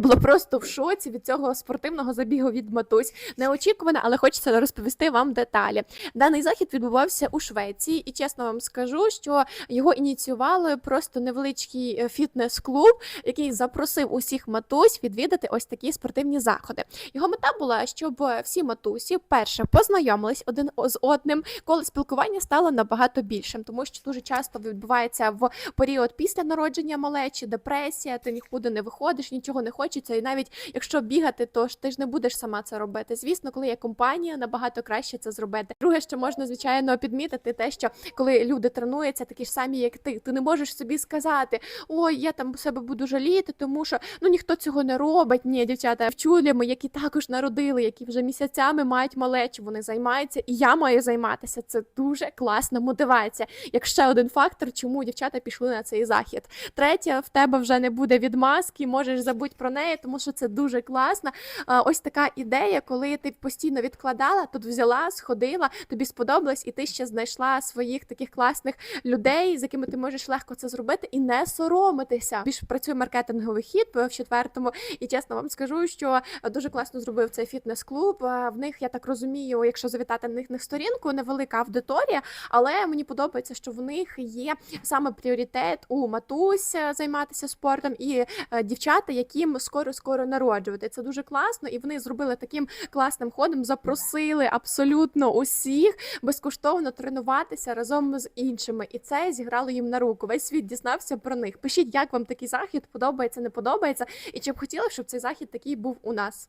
Було просто в шоці від цього спортивного забігу від матусь. Неочікувано, але хочеться розповісти вам деталі. Даний захід відбувався у Швеції, і чесно вам скажу, що його ініціювали просто невеличкий е, фітнес-клуб, який запросив усіх матусь відвідати ось такі спортивні заходи. Його мета була, щоб всі матусі перше познайомились один з одним, коли спілкування стало набагато більшим, тому що дуже часто відбувається в період після народження малечі, депресія, ти нікуди не виходиш, нічого не хочеться. І навіть якщо бігати, то ж ти ж не будеш сама це робити. Звісно, коли є компанія, набагато краще це зробити. Друге, що можна звичайно підмітити, те, що коли люди тренуються, такі ж самі, як ти, ти не можеш собі сказати, ой, я там себе буду жаліти, тому що ну ніхто цього не робить. Ні, дівчата вчулями, які також народили, які вже місяцями мають малечу, вони займаються, і я маю займатися. Це дуже класна мотивація. Як ще один фактор, чому дівчата пішли на цей захід. Третє, в тебе вже не буде відмазки, можеш забути про неї, тому що це дуже класно. Ось така ідея, коли ти постійно відкладала, тут взяла, сходила, тобі сподобалось, і ти ще знайшла своїх таких класних людей, з якими ти можеш легко це зробити і не соромитися. Більш працює маркетинговий хід в четвертому, і чесно вам скажу, що дуже класно зробив цей фітнес-клуб. В них я так розумію, якщо завітати на них на сторінку, невелика аудиторія, але мені подобається, що в них є саме пріоритет у матусь займатися спортом і е, дівчата, яким скоро скоро народжувати. Це дуже класно, і вони зробили таким класним ходом, запросили абсолютно усіх безкоштовно тренуватися разом з іншими, і це зіграло їм на руку. Весь світ дізнався про них. Пишіть, як вам такий захід подобається, не подобається, і чи б хотіли, щоб цей захід такий був у нас.